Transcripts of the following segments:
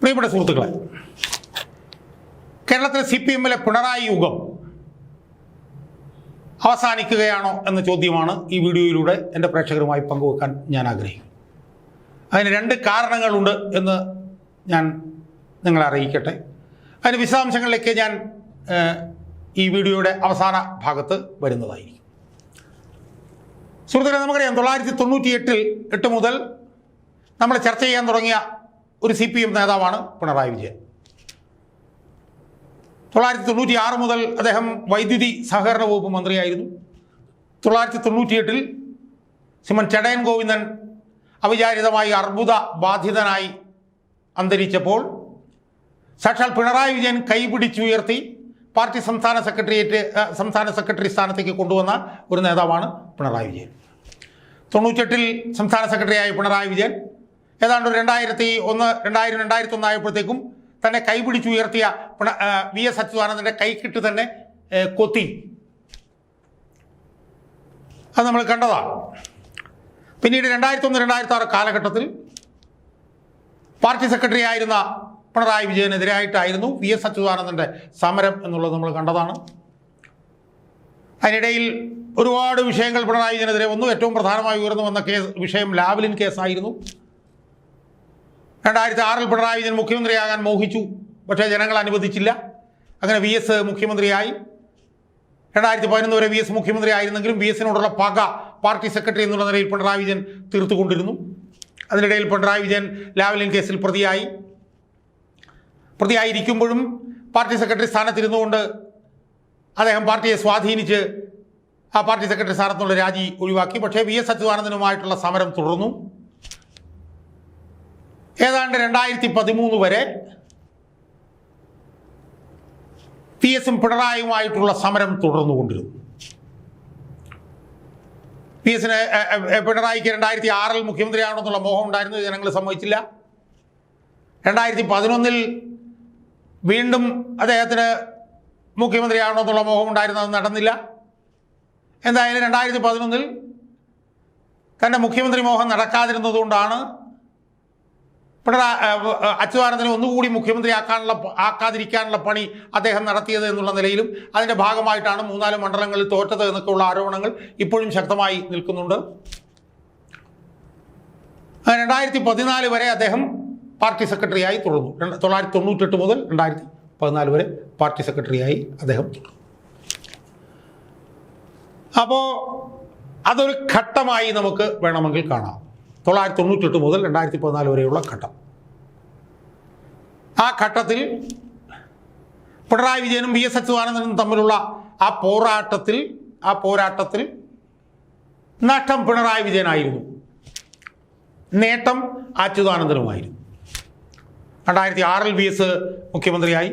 പ്രിയപ്പെട്ട സുഹൃത്തുക്കളെ കേരളത്തിലെ സി പി എമ്മിലെ പിണറായി യുഗം അവസാനിക്കുകയാണോ എന്ന ചോദ്യമാണ് ഈ വീഡിയോയിലൂടെ എന്റെ പ്രേക്ഷകരുമായി പങ്കുവെക്കാൻ ഞാൻ ആഗ്രഹിക്കുന്നു. അതിന് രണ്ട് കാരണങ്ങളുണ്ട് എന്ന് ഞാൻ നിങ്ങളെ അറിയിക്കട്ടെ. അതിന് വിശദാംശങ്ങളിലേക്ക് ഞാൻ ഈ വീഡിയോയുടെ അവസാന ഭാഗത്ത് വരുന്നതായിരിക്കും. സുഹൃത്തുക്കളെ നമുക്കറിയാം തൊള്ളായിരത്തി തൊണ്ണൂറ്റി എട്ടിൽ എട്ട് മുതൽ നമ്മൾ ചർച്ച ചെയ്യാൻ തുടങ്ങിയ ഒരു സി പി എം നേതാവാണ് പിണറായി വിജയൻ. തൊള്ളായിരത്തി തൊണ്ണൂറ്റി ആറ് മുതൽ അദ്ദേഹം വൈദ്യുതി സഹകരണ വകുപ്പ് മന്ത്രിയായിരുന്നു. തൊള്ളായിരത്തി തൊണ്ണൂറ്റിയെട്ടിൽ ശ്രീമൻ ചടയൻ ഗോവിന്ദൻ അവിചാരിതമായി അർബുദ ബാധിതനായി അന്തരിച്ചപ്പോൾ സാക്ഷാൽ പിണറായി വിജയൻ കൈപിടിച്ചുയർത്തി പാർട്ടി സംസ്ഥാന സെക്രട്ടേറിയറ്റ് സംസ്ഥാന സെക്രട്ടറി സ്ഥാനത്തേക്ക് കൊണ്ടുവന്ന ഒരു നേതാവാണ് പിണറായി വിജയൻ. തൊണ്ണൂറ്റെട്ടിൽ സംസ്ഥാന സെക്രട്ടറിയായ പിണറായി വിജയൻ ഏതാണ്ട് ഒരു രണ്ടായിരത്തി ഒന്ന് രണ്ടായിരം രണ്ടായിരത്തി ഒന്നായപ്പോഴത്തേക്കും തന്നെ കൈപിടിച്ചുയർത്തിയ വി എസ് അച്യുതാനന്ദന്റെ കൈക്കിട്ട് തന്നെ കൊത്തി. അത് നമ്മൾ കണ്ടതാണ് പിന്നീട് രണ്ടായിരത്തി ഒന്ന് രണ്ടായിരത്തി ആറ് കാലഘട്ടത്തിൽ പാർട്ടി സെക്രട്ടറി ആയിരുന്ന പിണറായി വിജയനെതിരായിട്ടായിരുന്നു വി എസ് അച്യുതാനന്ദന്റെ സമരം എന്നുള്ളത് നമ്മൾ കണ്ടതാണ്. അതിനിടയിൽ ഒരുപാട് വിഷയങ്ങൾ പിണറായി വിജയനെതിരെ വന്നു. ഏറ്റവും പ്രധാനമായി ഉയർന്നു വന്ന കേസ് വിഷയം ലാവ്ലിൻ കേസായിരുന്നു. രണ്ടായിരത്തി ആറിൽ പിണറായി വിജയൻ മുഖ്യമന്ത്രിയാകാൻ മോഹിച്ചു. പക്ഷേ ജനങ്ങൾ അനുവദിച്ചില്ല. അങ്ങനെ വി എസ് മുഖ്യമന്ത്രിയായി. രണ്ടായിരത്തി പതിനൊന്ന് വരെ വി എസ് മുഖ്യമന്ത്രി ആയിരുന്നെങ്കിലും വി എസിനോടുള്ള പക പാർട്ടി സെക്രട്ടറി എന്നുള്ള നിലയിൽ പിണറായി വിജയൻ തീർത്തുകൊണ്ടിരുന്നു. അതിനിടയിൽ പിണറായി വിജയൻ ലാവലിൻ കേസിൽ പ്രതിയായി. പ്രതിയായിരിക്കുമ്പോഴും പാർട്ടി സെക്രട്ടറി സ്ഥാനത്തിരുന്നുകൊണ്ട് അദ്ദേഹം പാർട്ടിയെ സ്വാധീനിച്ച് ആ പാർട്ടി സെക്രട്ടറി സ്ഥാനത്തുള്ള രാജി ഒഴിവാക്കി. പക്ഷേ വി എസ് അച്യുതാനന്ദനുമായിട്ടുള്ള സമരം തുടർന്നു. ഏതാണ്ട് രണ്ടായിരത്തി പതിമൂന്ന് വരെ പി എസും പിണറായിയുമായിട്ടുള്ള സമരം തുടർന്നുകൊണ്ടിരുന്നു. പി എസിന് പിണറായിക്ക് രണ്ടായിരത്തി ആറിൽ മുഖ്യമന്ത്രിയാണെന്നുള്ള മോഹം ഉണ്ടായിരുന്നു ജനങ്ങൾ സമ്മതിച്ചില്ല. രണ്ടായിരത്തി പതിനൊന്നിൽ വീണ്ടും അദ്ദേഹത്തിന് മുഖ്യമന്ത്രിയാവണമെന്നുള്ള മോഹം ഉണ്ടായിരുന്നു അത് നടന്നില്ല. എന്തായാലും രണ്ടായിരത്തി പതിനൊന്നിൽ തന്റെ മുഖ്യമന്ത്രി മോഹം നടക്കാതിരുന്നതുകൊണ്ടാണ് പിണറാ അച്യുതാനന്ദനെ ഒന്നുകൂടി മുഖ്യമന്ത്രിയാക്കാനുള്ള ആക്കാതിരിക്കാനുള്ള പണി അദ്ദേഹം നടത്തിയത് എന്നുള്ള നിലയിലും അതിന്റെ ഭാഗമായിട്ടാണ് മൂന്നാൽ മണ്ഡലങ്ങളിൽ തോറ്റത് എന്നൊക്കെയുള്ള ആരോപണങ്ങൾ ഇപ്പോഴും ശക്തമായി നിൽക്കുന്നുണ്ട്. രണ്ടായിരത്തി പതിനാല് വരെ അദ്ദേഹം പാർട്ടി സെക്രട്ടറിയായി തുടർന്നു. തൊള്ളായിരത്തി തൊണ്ണൂറ്റെട്ട് മുതൽ രണ്ടായിരത്തി പതിനാല് വരെ പാർട്ടി സെക്രട്ടറിയായി അദ്ദേഹം തുടർന്നു. അപ്പോൾ അതൊരു ഘട്ടമായി നമുക്ക് വേണമെങ്കിൽ കാണാം. തൊള്ളായിരത്തി തൊണ്ണൂറ്റെട്ട് മുതൽ രണ്ടായിരത്തി പതിനാല് വരെയുള്ള ഘട്ടം. ആ ഘട്ടത്തിൽ പിണറായി വിജയനും വി എസ് അച്യുതാനന്ദനും തമ്മിലുള്ള ആ പോരാട്ടത്തിൽ ആ പോരാട്ടത്തിൽ നഷ്ടം പിണറായി വിജയനായിരുന്നു. നേട്ടം അച്യുതാനന്ദനുമായിരുന്നു. രണ്ടായിരത്തി ആറിൽ വി എസ് മുഖ്യമന്ത്രിയായി.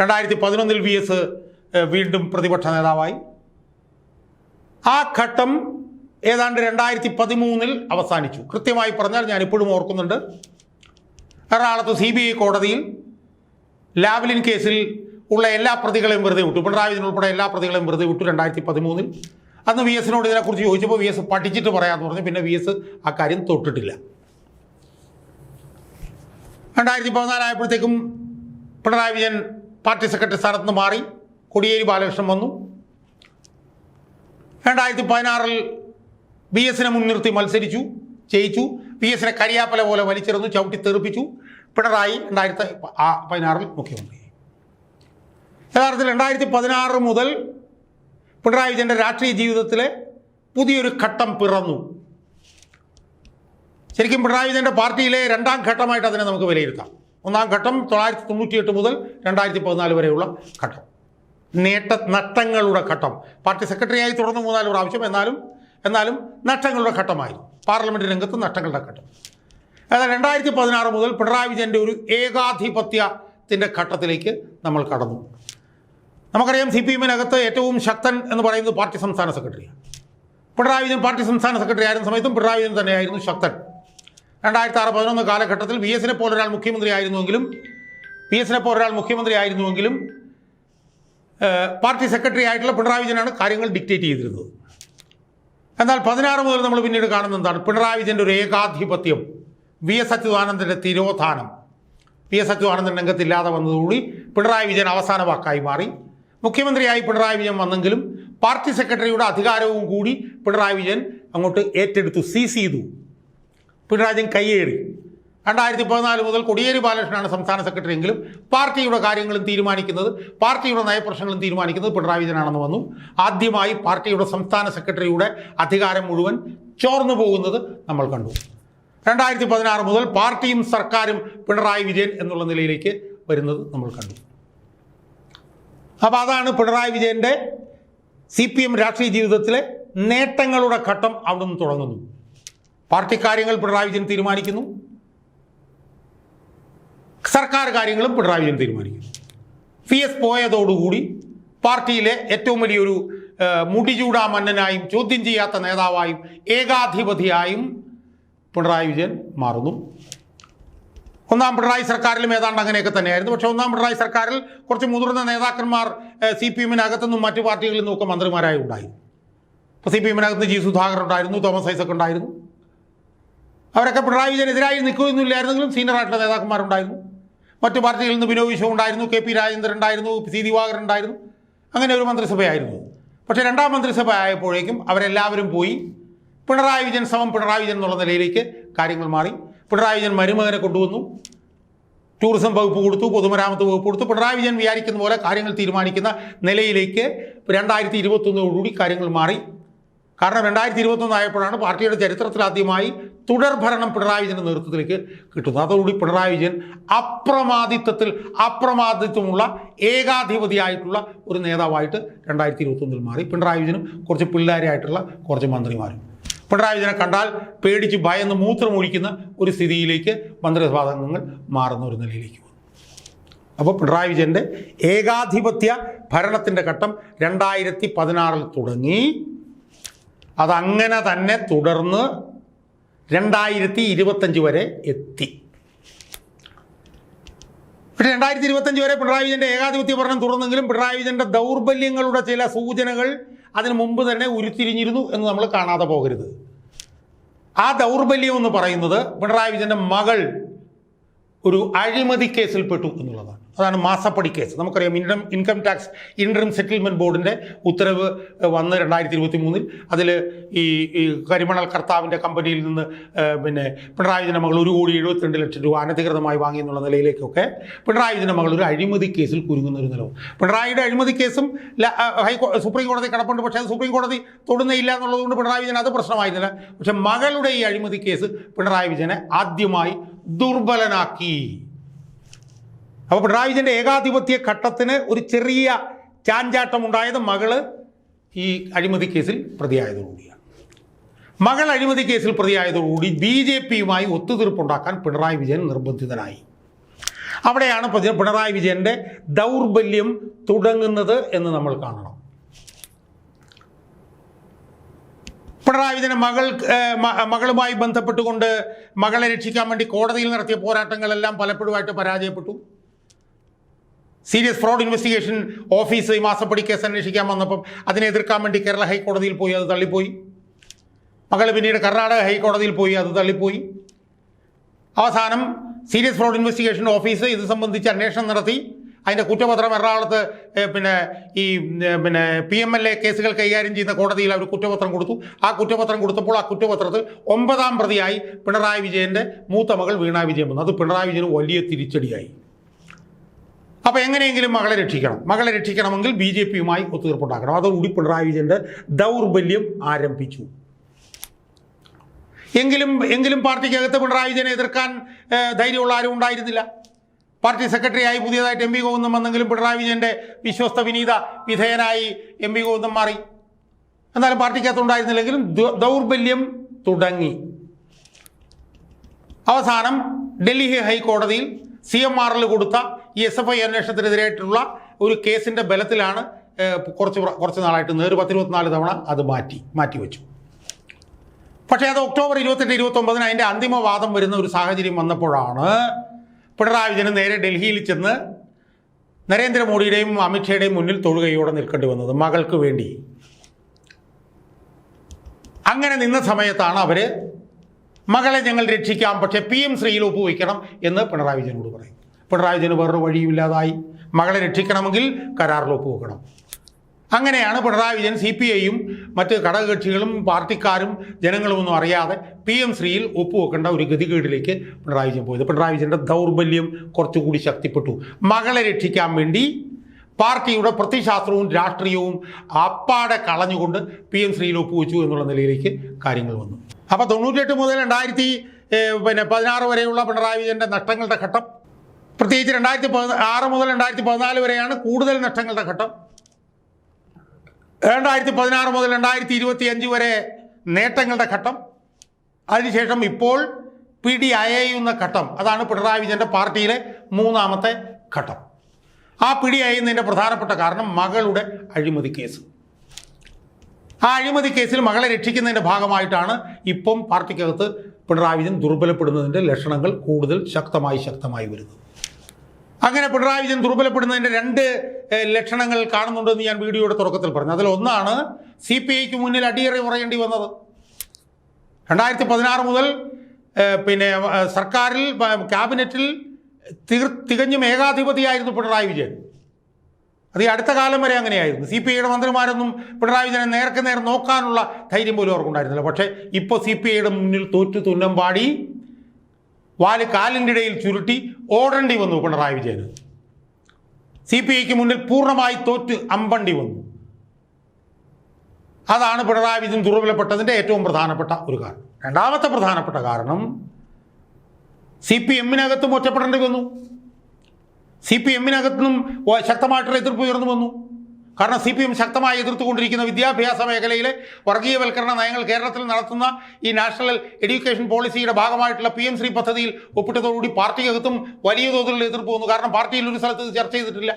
രണ്ടായിരത്തി പതിനൊന്നിൽ വി എസ് വീണ്ടും പ്രതിപക്ഷ നേതാവായി. ആ ഘട്ടം ഏതാണ്ട് രണ്ടായിരത്തി പതിമൂന്നിൽ അവസാനിച്ചു. കൃത്യമായി പറഞ്ഞാൽ ഞാൻ ഇപ്പോഴും ഓർക്കുന്നുണ്ട്. എറണാകുളത്ത് സി ബി ഐ കോടതിയിൽ ലാവ്ലിൻ കേസിൽ ഉള്ള എല്ലാ പ്രതികളെയും വെറുതെ വിട്ടു. പിണറായി ഉൾപ്പെടെ എല്ലാ പ്രതികളെയും വെറുതെ വിട്ടു രണ്ടായിരത്തി പതിമൂന്നിൽ അന്ന് വി എസിനോട് ഇതിനെക്കുറിച്ച് ചോദിച്ചപ്പോൾ വി എസ് പഠിച്ചിട്ട് പറയാമെന്ന് പറഞ്ഞു. പിന്നെ വി എസ് ആ കാര്യം തൊട്ടിട്ടില്ല. രണ്ടായിരത്തി പതിനാലായപ്പോഴത്തേക്കും പിണറായി വിജയൻ പാർട്ടി സെക്രട്ടറി സ്ഥാനത്ത് മാറി. കോടിയേരി ബാലകൃഷ്ണൻ വന്നു. രണ്ടായിരത്തി പതിനാറിൽ ബി എസിനെ മുൻനിർത്തി മത്സരിച്ചു ജയിച്ചു. പി എസിനെ കരിയാപ്പല പോലെ വലിച്ചിരുന്നു ചവിട്ടി തെറിപ്പിച്ചു. പിണറായി രണ്ടായിരത്തി പതിനാറിൽ മുഖ്യമന്ത്രി. യഥാർത്ഥത്തിൽ രണ്ടായിരത്തി പതിനാറ് മുതൽ പിണറായി വിജയന്റെ രാഷ്ട്രീയ ജീവിതത്തിലെ പുതിയൊരു ഘട്ടം പിറന്നു. ശരിക്കും പിണറായി വിജയന്റെ പാർട്ടിയിലെ രണ്ടാം ഘട്ടമായിട്ട് അതിനെ നമുക്ക് വിലയിരുത്താം. ഒന്നാം ഘട്ടം തൊള്ളായിരത്തി തൊണ്ണൂറ്റിയെട്ട് മുതൽ രണ്ടായിരത്തി പതിനാല് വരെയുള്ള ഘട്ടം. നേട്ട നഷ്ടങ്ങളുടെ ഘട്ടം. പാർട്ടി സെക്രട്ടറിയായി തുടർന്ന് മൂന്നാൽ പ്രാവശ്യം എന്നാലും എന്നാലും നഷ്ടങ്ങളുടെ ഘട്ടമായിരുന്നു. പാർലമെന്റ് രംഗത്ത് നഷ്ടങ്ങളുടെ ഘട്ടം. എന്നാൽ രണ്ടായിരത്തി പതിനാറ് മുതൽ പിണറായി വിജയന്റെ ഒരു ഏകാധിപത്യത്തിന്റെ ഘട്ടത്തിലേക്ക് നമ്മൾ കടന്നു. നമുക്കറിയാം സി പി എമ്മിനകത്ത് ഏറ്റവും ശക്തൻ എന്ന് പറയുന്നത് പാർട്ടി സംസ്ഥാന സെക്രട്ടറിയാണ്. പിണറായി വിജയൻ പാർട്ടി സംസ്ഥാന സെക്രട്ടറി ആയിരുന്ന സമയത്തും പിണറായി വിജയൻ തന്നെയായിരുന്നു ശക്തൻ. രണ്ടായിരത്തി ആറ് പതിനൊന്ന് കാലഘട്ടത്തിൽ വി എസിനെ പോലൊരാൾ മുഖ്യമന്ത്രി ആയിരുന്നുവെങ്കിലും വി എസിനെ പോലൊരാൾ മുഖ്യമന്ത്രി ആയിരുന്നുവെങ്കിലും പാർട്ടി സെക്രട്ടറി ആയിട്ടുള്ള പിണറായി വിജയനാണ് കാര്യങ്ങൾ ഡിക്റ്റേറ്റ് ചെയ്തിരുന്നത്. എന്നാൽ പതിനാറ് മുതൽ നമ്മൾ പിന്നീട് കാണുന്ന എന്താണ്? പിണറായി വിജയന്റെ ഒരു ഏകാധിപത്യം. വി എസ് അച്യുതാനന്ദന്റെ തിരോധാനം. വി എസ് അച്യുതാനന്ദൻ രംഗത്തില്ലാതെ വന്നതോടുകൂടി പിണറായി വിജയൻ അവസാന വാക്കായി മാറി. മുഖ്യമന്ത്രിയായി പിണറായി വിജയൻ വന്നെങ്കിലും പാർട്ടി സെക്രട്ടറിയുടെ അധികാരവും കൂടി പിണറായി വിജയൻ അങ്ങോട്ട് ഏറ്റെടുത്തു സീസ് ചെയ്തു. പിണറായി വിജയൻ കയ്യേറി രണ്ടായിരത്തി പതിനാല് മുതൽ കൊടിയേരി ബാലകൃഷ്ണനാണ് സംസ്ഥാന സെക്രട്ടറി എങ്കിലും പാർട്ടിയുടെ കാര്യങ്ങളും തീരുമാനിക്കുന്നത് പാർട്ടിയുടെ നയപ്രശ്നങ്ങളും തീരുമാനിക്കുന്നത് പിണറായി വിജയനാണെന്ന് വന്നു. ആദ്യമായി പാർട്ടിയുടെ സംസ്ഥാന സെക്രട്ടറിയുടെ അധികാരം മുഴുവൻ ചോർന്നു പോകുന്നത് നമ്മൾ കണ്ടു. രണ്ടായിരത്തി പതിനാറ് മുതൽ പാർട്ടിയും സർക്കാരും പിണറായി വിജയൻ എന്നുള്ള നിലയിലേക്ക് വരുന്നത് നമ്മൾ കണ്ടു. അപ്പോൾ അതാണ് പിണറായി വിജയന്റെ സി പി എം രാഷ്ട്രീയ ജീവിതത്തിലെ നേട്ടങ്ങളുടെ ഘട്ടം അവിടെ നിന്ന് തുടങ്ങുന്നു. പാർട്ടി കാര്യങ്ങൾ പിണറായി വിജയൻ തീരുമാനിക്കുന്നു. സർക്കാർ കാര്യങ്ങളും പിണറായി വിജയൻ തീരുമാനിക്കുന്നു. പി എസ് പോയതോടുകൂടി പാർട്ടിയിലെ ഏറ്റവും വലിയൊരു മുടിചൂടാ മന്നനായും ചോദ്യം ചെയ്യാത്ത നേതാവായും ഏകാധിപതിയായും പിണറായി വിജയൻ മാറുന്നു. ഒന്നാം പിണറായി സർക്കാരിലും ഏതാണ്ട് അങ്ങനെയൊക്കെ തന്നെയായിരുന്നു. പക്ഷേ ഒന്നാം പിണറായി സർക്കാരിൽ കുറച്ച് മുതിർന്ന നേതാക്കന്മാർ സി പി എമ്മിനകത്തുനിന്നും മറ്റു പാർട്ടികളിൽ നിന്നൊക്കെ മന്ത്രിമാരായി ഉണ്ടായി. ഇപ്പോൾ സി പി എമ്മിനകത്ത് ജി സുധാകർ ഉണ്ടായിരുന്നു തോമസ് ഐസക് ഉണ്ടായിരുന്നു. അവരൊക്കെ പിണറായി വിജയനെതിരായി നിൽക്കുകയൊന്നുമില്ലായിരുന്നെങ്കിലും സീനിയർ ആയിട്ടുള്ള നേതാക്കന്മാരുണ്ടായിരുന്നു. മറ്റു പാർട്ടിയിൽ നിന്ന് വിനോദ് വിശ്വം ഉണ്ടായിരുന്നു കെ പി രാജേന്ദ്രൻ ഉണ്ടായിരുന്നു സി ദിവാകരൻ ഉണ്ടായിരുന്നു. അങ്ങനെ ഒരു മന്ത്രിസഭയായിരുന്നു. പക്ഷേ രണ്ടാം മന്ത്രിസഭ ആയപ്പോഴേക്കും അവരെല്ലാവരും പോയി. പിണറായി വിജയൻ സമം പിണറായി വിജയൻ എന്നുള്ള നിലയിലേക്ക് കാര്യങ്ങൾ മാറി. പിണറായി വിജയൻ മരുമകനെ കൊണ്ടുവന്നു. ടൂറിസം വകുപ്പ് കൊടുത്തു പൊതുമരാമത്ത് വകുപ്പ് കൊടുത്തു. പിണറായി വിജയൻ വിചാരിക്കുന്ന പോലെ കാര്യങ്ങൾ തീരുമാനിക്കുന്ന നിലയിലേക്ക് രണ്ടായിരത്തി ഇരുപത്തൊന്നോടുകൂടി കാര്യങ്ങൾ മാറി. കാരണം രണ്ടായിരത്തി ഇരുപത്തൊന്ന് ആയപ്പോഴാണ് പാർട്ടിയുടെ ചരിത്രത്തിൽ ആദ്യമായി തുടർഭരണം പിണറായി വിജയന്റെ നേതൃത്വത്തിലേക്ക് കിട്ടുന്നത്. അതോടുകൂടി പിണറായി വിജയൻ അപ്രമാദിത്വത്തിൽ അപ്രമാദിത്വമുള്ള ഏകാധിപതിയായിട്ടുള്ള ഒരു നേതാവായിട്ട് രണ്ടായിരത്തി ഇരുപത്തൊന്നിൽ മാറി. പിണറായി വിജയനും കുറച്ച് പിള്ളേരായിട്ടുള്ള കുറച്ച് മന്ത്രിമാരും. പിണറായി വിജയനെ കണ്ടാൽ പേടിച്ച് ഭയന്ന് മൂത്രമൊഴിക്കുന്ന ഒരു സ്ഥിതിയിലേക്ക് മന്ത്രിസഭാംഗങ്ങൾ മാറുന്ന ഒരു നിലയിലേക്ക് വന്നു. അപ്പോൾ പിണറായി വിജയന്റെ ഏകാധിപത്യ ഭരണത്തിന്റെ ഘട്ടം രണ്ടായിരത്തി പതിനാറിൽ തുടങ്ങി. അതങ്ങനെ തന്നെ തുടർന്ന് രണ്ടായിരത്തി ഇരുപത്തഞ്ച് വരെ എത്തി. പക്ഷേ രണ്ടായിരത്തി ഇരുപത്തഞ്ച് വരെ പിണറായി വിജയന്റെ ഏകാധിപത്യ ഭരണം തുടർന്നെങ്കിലും പിണറായി വിജയന്റെ ദൗർബല്യങ്ങളുടെ ചില സൂചനകൾ അതിന് മുമ്പ് തന്നെ ഉരുത്തിരിഞ്ഞിരുന്നു എന്ന് നമ്മൾ കാണാതെ പോകരുത്. ആ ദൗർബല്യം എന്ന് പറയുന്നത് പിണറായി വിജയന്റെ മകൾ ഒരു അഴിമതി കേസിൽ പെട്ടു എന്നുള്ളതാണ്. അതാണ് മാസപ്പടി കേസ്. നമുക്കറിയാം income income tax interim settlement ബോർഡിന്റെ ഉത്തരവ് വന്ന് രണ്ടായിരത്തി ഇരുപത്തി മൂന്നിൽ അതിൽ ഈ കരിമണൽ കർത്താവിന്റെ കമ്പനിയിൽ നിന്ന് പിന്നെ പിണറായി വിജയന്റെ മകൾ ഒരു കോടി എഴുപത്തിരണ്ട് ലക്ഷം രൂപ അനധികൃതമായി വാങ്ങി എന്നുള്ള നിലയിലേക്കൊക്കെ പിണറായി വിജയന്റെ മകൾ ഒരു അഴിമതി കേസിൽ കുരുങ്ങുന്ന ഒരു നിലവും പിണറായിയുടെ അഴിമതി കേസും ഹൈക്കോ സുപ്രീം കോടതി കിടപ്പുണ്ട്. പക്ഷേ അത് സുപ്രീം കോടതി തൊടുന്നില്ല എന്നുള്ളതുകൊണ്ട് പിണറായി വിജയൻ അത് പ്രശ്നമായിരുന്നില്ല. പക്ഷെ മകളുടെ ഈ അഴിമതി കേസ് പിണറായി വിജയനെ ആദ്യമായി ദുർബലനാക്കി. അപ്പോൾ പിണറായി വിജയന്റെ ഏകാധിപത്യ ഘട്ടത്തിന് ഒരു ചെറിയ ചാഞ്ചാട്ടം ഉണ്ടായത് മകൾ ഈ അഴിമതി കേസിൽ പ്രതിയായതോടുകൂടിയാണ് മകൾ അഴിമതി കേസിൽ പ്രതിയായതോടുകൂടി ബി ജെ പിയുമായി ഒത്തുതീർപ്പുണ്ടാക്കാൻ പിണറായി വിജയൻ നിർബന്ധിതനായി. അവിടെയാണ് പിണറായി വിജയന്റെ ദൗർബല്യം തുടങ്ങുന്നത് എന്ന് നമ്മൾ കാണണം. പിണറായി വിജയൻ മകൾ മകളുമായി ബന്ധപ്പെട്ടുകൊണ്ട് മകളെ രക്ഷിക്കാൻ വേണ്ടി കോടതിയിൽ നടത്തിയ പോരാട്ടങ്ങളെല്ലാം പലപ്പോഴുമായിട്ട് പരാജയപ്പെട്ടു. സീരിയസ് ഫ്രോഡ് ഇൻവെസ്റ്റിഗേഷൻ ഓഫീസ് ഈ മാസപ്പടി കേസ് അന്വേഷിക്കാൻ വന്നപ്പം അതിനെ എതിർക്കാൻ വേണ്ടി കേരള ഹൈക്കോടതിയിൽ പോയി അത് തള്ളിപ്പോയി. മകൾ പിന്നീട് കർണാടക ഹൈക്കോടതിയിൽ പോയി അത് തള്ളിപ്പോയി. അവസാനം സീരിയസ് ഫ്രോഡ് ഇൻവെസ്റ്റിഗേഷൻ ഓഫീസ് ഇത് സംബന്ധിച്ച് അന്വേഷണം നടത്തി. അതിന്റെ കുറ്റപത്രം എറണാകുളത്ത് പിന്നെ ഈ പിന്നെ പി എം എൽ എ കേസുകൾ കൈകാര്യം ചെയ്യുന്ന കോടതിയിൽ അവർ കുറ്റപത്രം കൊടുത്തു. ആ കുറ്റപത്രം കൊടുത്തപ്പോൾ ആ കുറ്റപത്രത്തിൽ ഒമ്പതാം പ്രതിയായി പിണറായി വിജയന്റെ മൂത്ത മകൾ വീണ വിജയൻ വന്നു. അത് പിണറായി വിജയന് വലിയ തിരിച്ചടിയായി. അപ്പോൾ എങ്ങനെയെങ്കിലും മകളെ രക്ഷിക്കണം. മകളെ രക്ഷിക്കണമെങ്കിൽ ബി ജെ പിയുമായി ഒത്തുതീർപ്പുണ്ടാക്കണം. അതോടുകൂടി പിണറായി വിജയന്റെ ദൗർബല്യം ആരംഭിച്ചു. എങ്കിലും എങ്കിലും പാർട്ടിക്കകത്ത് പിണറായി വിജയനെ എതിർക്കാൻ ധൈര്യമുള്ള ആരും ഉണ്ടായിരുന്നില്ല. പാർട്ടി സെക്രട്ടറിയായി പുതിയതായിട്ട് എം പി ഗോവിന്ദം വന്നെങ്കിലും പിണറായി വിജയന്റെ വിശ്വസ്ത വിനീത വിധേയനായി എം പി ഗോവിന്ദം മാറി. എന്നാലും പാർട്ടിക്കകത്ത് ഉണ്ടായിരുന്നില്ലെങ്കിലും ദൗർബല്യം തുടങ്ങി. അവസാനം ഡൽഹി ഹൈക്കോടതിയിൽ സി എം ആറിൽ കൊടുത്ത ഈ എസ് എഫ് ഐ അന്വേഷണത്തിനെതിരായിട്ടുള്ള ഒരു കേസിന്റെ ബലത്തിലാണ് കുറച്ച് കുറച്ച് നാളായിട്ട് നേര് പത്തിരുപത്തിനാല് തവണ അത് മാറ്റി മാറ്റിവെച്ചു പക്ഷേ അത് ഒക്ടോബർ ഇരുപത്തെട്ട് ഇരുപത്തൊമ്പതിന് അതിന്റെ അന്തിമവാദം വരുന്ന ഒരു സാഹചര്യം വന്നപ്പോഴാണ് പിണറായി വിജയൻ നേരെ ഡൽഹിയിൽ ചെന്ന് നരേന്ദ്രമോദിയുടെയും അമിത്ഷായുടെയും മുന്നിൽ തൊഴുകയോടെ നിൽക്കേണ്ടി വന്നത് മകൾക്ക് വേണ്ടി. അങ്ങനെ നിന്ന സമയത്താണ് അവർ മകളെ ഞങ്ങൾ രക്ഷിക്കാം പക്ഷേ പി എം ശ്രീയിൽ ഒപ്പുവയ്ക്കണം എന്ന് പിണറായി വിജയനോട് പറയും പിണറായി വിജയന് വേറൊരു വഴിയുമില്ലാതായി. മകളെ രക്ഷിക്കണമെങ്കിൽ കരാറിൽ ഒപ്പുവെക്കണം അങ്ങനെയാണ് പിണറായി വിജയൻ സി പി ഐയും മറ്റ് ഘടകകക്ഷികളും പാർട്ടിക്കാരും ജനങ്ങളും ഒന്നും അറിയാതെ പി എം ശ്രീയിൽ ഒപ്പുവെക്കേണ്ട ഒരു ഗതികേടിലേക്ക് പിണറായി വിജയൻ പോയത്. പിണറായി വിജയന്റെ ദൗർബല്യം കുറച്ചുകൂടി ശക്തിപ്പെട്ടു. മകളെ രക്ഷിക്കാൻ വേണ്ടി പാർട്ടിയുടെ പ്രതിശാസ്ത്രവും രാഷ്ട്രീയവും അപ്പാടെ കളഞ്ഞുകൊണ്ട് പി എം ശ്രീയിൽ ഒപ്പുവെച്ചു എന്നുള്ള നിലയിലേക്ക് കാര്യങ്ങൾ വന്നു. അപ്പോൾ തൊണ്ണൂറ്റെട്ട് മുതൽ രണ്ടായിരത്തി പിന്നെ പതിനാറ് വരെയുള്ള പിണറായി വിജയന്റെ നഷ്ടങ്ങളുടെ ഘട്ടം പ്രത്യേകിച്ച് രണ്ടായിരത്തി ആറ് മുതൽ രണ്ടായിരത്തി പതിനാല് വരെയാണ് കൂടുതൽ നഷ്ടങ്ങളുടെ ഘട്ടം. രണ്ടായിരത്തി പതിനാറ് മുതൽ രണ്ടായിരത്തി ഇരുപത്തി അഞ്ച് വരെ നേട്ടങ്ങളുടെ ഘട്ടം. അതിനുശേഷം ഇപ്പോൾ പി ഡി അയയുന്ന ഘട്ടം. അതാണ് പിണറായി വിജയന്റെ പാർട്ടിയിലെ മൂന്നാമത്തെ ഘട്ടം. ആ പിടി അയയുന്നതിന്റെ പ്രധാനപ്പെട്ട കാരണം മകളുടെ അഴിമതി കേസ്. ആ അഴിമതി കേസിൽ മകളെ രക്ഷിക്കുന്നതിന്റെ ഭാഗമായിട്ടാണ് ഇപ്പം പാർട്ടിക്കകത്ത് പിണറായി വിജയൻ ദുർബലപ്പെടുന്നതിന്റെ ലക്ഷണങ്ങൾ കൂടുതൽ ശക്തമായി ശക്തമായി വരുന്നത്. അങ്ങനെ പിണറായി വിജയൻ ദുർബലപ്പെടുന്നതിന്റെ രണ്ട് ലക്ഷണങ്ങൾ കാണുന്നുണ്ടെന്ന് ഞാൻ വീഡിയോയുടെ തുടക്കത്തിൽ പറഞ്ഞു. അതിലൊന്നാണ് സി പി ഐക്ക് മുന്നിൽ അടിയറി പറയേണ്ടി വന്നത്. രണ്ടായിരത്തി പതിനാറ് മുതൽ പിന്നെ സർക്കാരിൽ ക്യാബിനറ്റിൽ തീർ തികഞ്ഞും ഏകാധിപതിയായിരുന്നു പിണറായി വിജയൻ. അത് ഈ അടുത്ത കാലം വരെ അങ്ങനെയായിരുന്നു. സി പി ഐയുടെ മന്ത്രിമാരൊന്നും പിണറായി വിജയനെ നേർക്ക് നേർ നോക്കാനുള്ള ധൈര്യം പോലും അവർക്കുണ്ടായിരുന്നില്ല. പക്ഷേ ഇപ്പോൾ സി പി ഐയുടെ മുന്നിൽ തോറ്റു തുന്നം പാടി വാൽ കാലിന്റെ ഇടയിൽ ചുരുട്ടി ഓടേണ്ടി വന്നു പിണറായി വിജയന്. സി പി ഐക്ക് മുന്നിൽ പൂർണമായി തോറ്റ് അമ്പണ്ടി വന്നു. അതാണ് പിണറായി വിജയൻ ദുർബലപ്പെട്ടതിന്റെ ഏറ്റവും പ്രധാനപ്പെട്ട ഒരു കാരണം. രണ്ടാമത്തെ പ്രധാനപ്പെട്ട കാരണം സി പി എമ്മിനകത്തും ഒറ്റപ്പെടേണ്ടി വന്നു. സി പി എമ്മിനകത്തും ശക്തമായിട്ടുള്ള എതിർപ്പ് ഉയർന്നു വന്നു. കാരണം സി പി എം ശക്തമായി എതിർത്തുകൊണ്ടിരിക്കുന്ന വിദ്യാഭ്യാസ മേഖലയിലെ വർഗീയവൽക്കരണ നയങ്ങൾ കേരളത്തിൽ നടത്തുന്ന ഈ നാഷണൽ എഡ്യൂക്കേഷൻ പോളിസിയുടെ ഭാഗമായിട്ടുള്ള പി എം ശ്രീ പദ്ധതിയിൽ ഒപ്പിട്ടതോടുകൂടി പാർട്ടിക്കകത്തും വലിയ തോതിലുള്ള എതിർപ്പ് വന്നു. കാരണം പാർട്ടിയിൽ ഒരു സ്ഥലത്ത് ചർച്ച ചെയ്തിട്ടില്ല.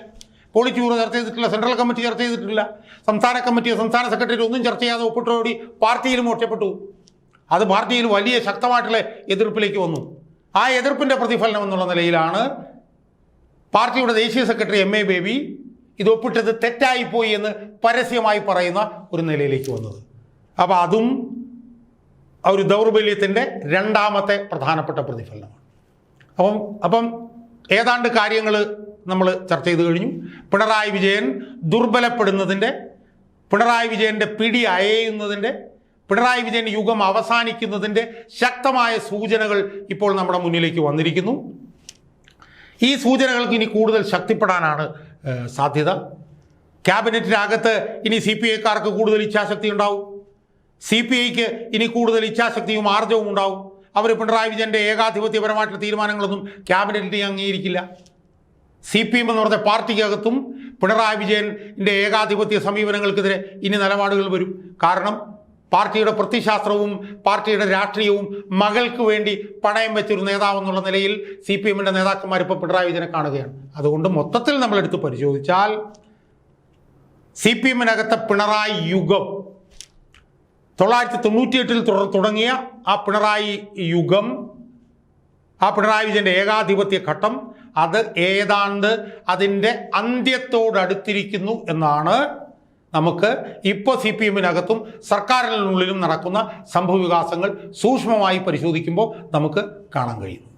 പോളിറ്റ്യൂറോ ചർച്ച ചെയ്തിട്ടില്ല സെൻട്രൽ കമ്മിറ്റി ചർച്ച ചെയ്തിട്ടില്ല സംസ്ഥാന കമ്മിറ്റിയോ സംസ്ഥാന സെക്രട്ടറി ഒന്നും ചർച്ച ചെയ്യാതെ ഒപ്പിട്ടതോടുകൂടി പാർട്ടിയിലും ഒറ്റപ്പെട്ടു. അത് പാർട്ടിയിൽ വലിയ ശക്തമായിട്ടുള്ള എതിർപ്പിലേക്ക് വന്നു. ആ എതിർപ്പിന്റെ പ്രതിഫലനം എന്നുള്ള നിലയിലാണ് പാർട്ടിയുടെ ദേശീയ സെക്രട്ടറി എം എ ബേബി ഇത് ഒപ്പിട്ടത് തെറ്റായിപ്പോയി എന്ന് പരസ്യമായി പറയുന്ന ഒരു നിലയിലേക്ക് വന്നത്. അപ്പോൾ അതും ആ ഒരു ദൗർബല്യത്തിന്റെ രണ്ടാമത്തെ പ്രധാനപ്പെട്ട പ്രതിഫലനമാണ്. അപ്പം അപ്പം ഏതാണ്ട് കാര്യങ്ങൾ നമ്മൾ ചർച്ച ചെയ്ത് കഴിഞ്ഞു. പിണറായി വിജയൻ ദുർബലപ്പെടുന്നതിന്റെ പിണറായി വിജയന്റെ പിടി അയയുന്നതിന്റെ പിണറായി വിജയൻ യുഗം അവസാനിക്കുന്നതിന്റെ ശക്തമായ സൂചനകൾ ഇപ്പോൾ നമ്മുടെ മുന്നിലേക്ക് വന്നിരിക്കുന്നു. ഈ സൂചനകൾക്ക് ഇനി കൂടുതൽ ശക്തിപ്പെടാനാണ് സാധ്യത? ക്യാബിനറ്റിനകത്ത് ഇനി സി പി ഐക്കാർക്ക് കൂടുതൽ ഇച്ഛാശക്തി ഉണ്ടാവും. സി പി ഐക്ക് ഇനി കൂടുതൽ ഇച്ഛാശക്തിയും ആർജവും ഉണ്ടാവും. അവർ പിണറായി വിജയന്റെ ഏകാധിപത്യപരമായിട്ടുള്ള തീരുമാനങ്ങളൊന്നും ക്യാബിനറ്റിനെ അംഗീകരിക്കില്ല. സി പി എം എന്ന് പറഞ്ഞ പാർട്ടിക്കകത്തും പിണറായി വിജയന്റെ ഏകാധിപത്യ സമീപനങ്ങൾക്കെതിരെ ഇനി നിലപാടുകൾ വരും. കാരണം പാർട്ടിയുടെ പ്രത്യശാസ്ത്രവും പാർട്ടിയുടെ രാഷ്ട്രീയവും മകൾക്ക് വേണ്ടി പണയം വെച്ചൊരു നേതാവെന്നുള്ള നിലയിൽ സി പി എമ്മിന്റെ നേതാക്കന്മാർ ഇപ്പോൾ പിണറായി വിജയനെ കാണുകയാണ്. അതുകൊണ്ട് മൊത്തത്തിൽ നമ്മളെടുത്ത് പരിശോധിച്ചാൽ സി പി എമ്മിനകത്തെ പിണറായി യുഗം തൊള്ളായിരത്തി തൊണ്ണൂറ്റിയെട്ടിൽ തുടർ തുടങ്ങിയ ആ പിണറായി യുഗം ആ പിണറായി വിജയന്റെ ഏകാധിപത്യ ഘട്ടം അത് ഏതാണ്ട് അതിന്റെ അന്ത്യത്തോടടുത്തിരിക്കുന്നു എന്നാണ് നമുക്ക് ഇപ്പോൾ സി പി എമ്മിനകത്തും സർക്കാരിനുള്ളിലും നടക്കുന്ന സംഭവവികാസങ്ങൾ സൂക്ഷ്മമായി പരിശോധിക്കുമ്പോൾ നമുക്ക് കാണാൻ കഴിയുന്നു